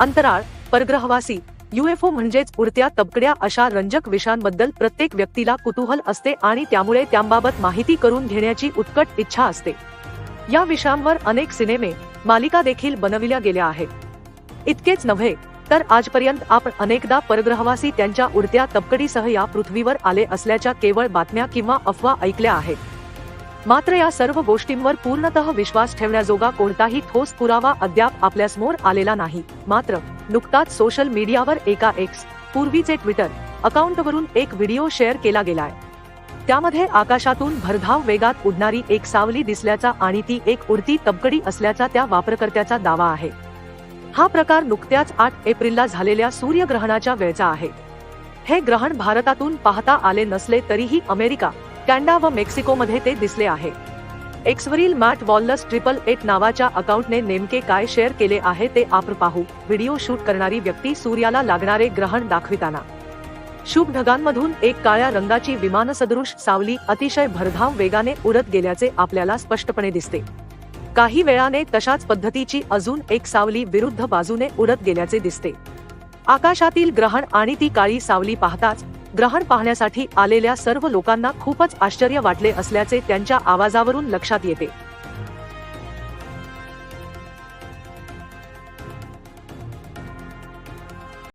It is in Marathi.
अंतराळ परग्रहवासी युएफओ म्हणजेच उडत्या तबकड्या अशा रंजक विषयांबद्दल प्रत्येक व्यक्तीला कुतूहल असते आणि त्यामुळे त्यांबाबत माहिती करून घेण्याची उत्कट इच्छा असते. या विषयांवर अनेक सिनेमे मालिका देखील बनविल्या गेल्या आहेत. इतकेच नव्हे तर आजपर्यंत आपण अनेकदा परग्रहवासी त्यांच्या उडत्या तबकडीसह या पृथ्वीवर आले असल्याच्या केवळ बातम्या किंवा अफवा ऐकल्या आहेत. मात्र या सर्व गोष्टींवर पूर्णतः विश्वास ठेवण्याजोगा कोणताही ठोस पुरावा अद्याप आपल्यासमोर आलेला नाही. मात्र नुकताच सोशल मीडियावर एका एक्स पूर्वीचे ट्विटर अकाउंटवरून एक व्हिडिओ शेअर केला गेलाय. त्यामध्ये आकाशातून भरधाव वेगात उडणारी एक सावली दिसल्याचा आणि ती एक उडती तबकडी असल्याचा त्या वापरकर्त्याचा दावा आहे. हा प्रकार नुकत्याच आठ एप्रिलला झालेल्या सूर्यग्रहणाच्या वेळचा आहे. हे ग्रहण भारतातून पाहता आले नसले तरीही अमेरिका कॅनडा व मेक्सिकोमध्ये ते दिसले आहे. एक्सवरील मॅट वॉल्लस ट्रिपल एट नावाच्या अकाउंटने नेमके काय शेअर केले आहे ते आपण पाहू. व्हिडिओ शूट करणारी व्यक्ती सूर्याला लागणारे ग्रहण दाखविताना. शुभ ढगांमधून एक काळ्या रंगाची विमानसदृश सावली अतिशय भरधाव वेगाने उडत गेल्याचे आपल्याला स्पष्टपणे दिसते. काही वेळाने तशाच पद्धतीची अजून एक सावली विरुद्ध बाजूने उडत गेल्याचे दिसते. आकाशातील ग्रहण आणि ती काळी सावली पाहताच ग्रहण पाहण्यासाठी आलेल्या सर्व लोकांना खूपच आश्चर्य वाटले असल्याचे त्यांच्या आवाजावरून लक्षात येते.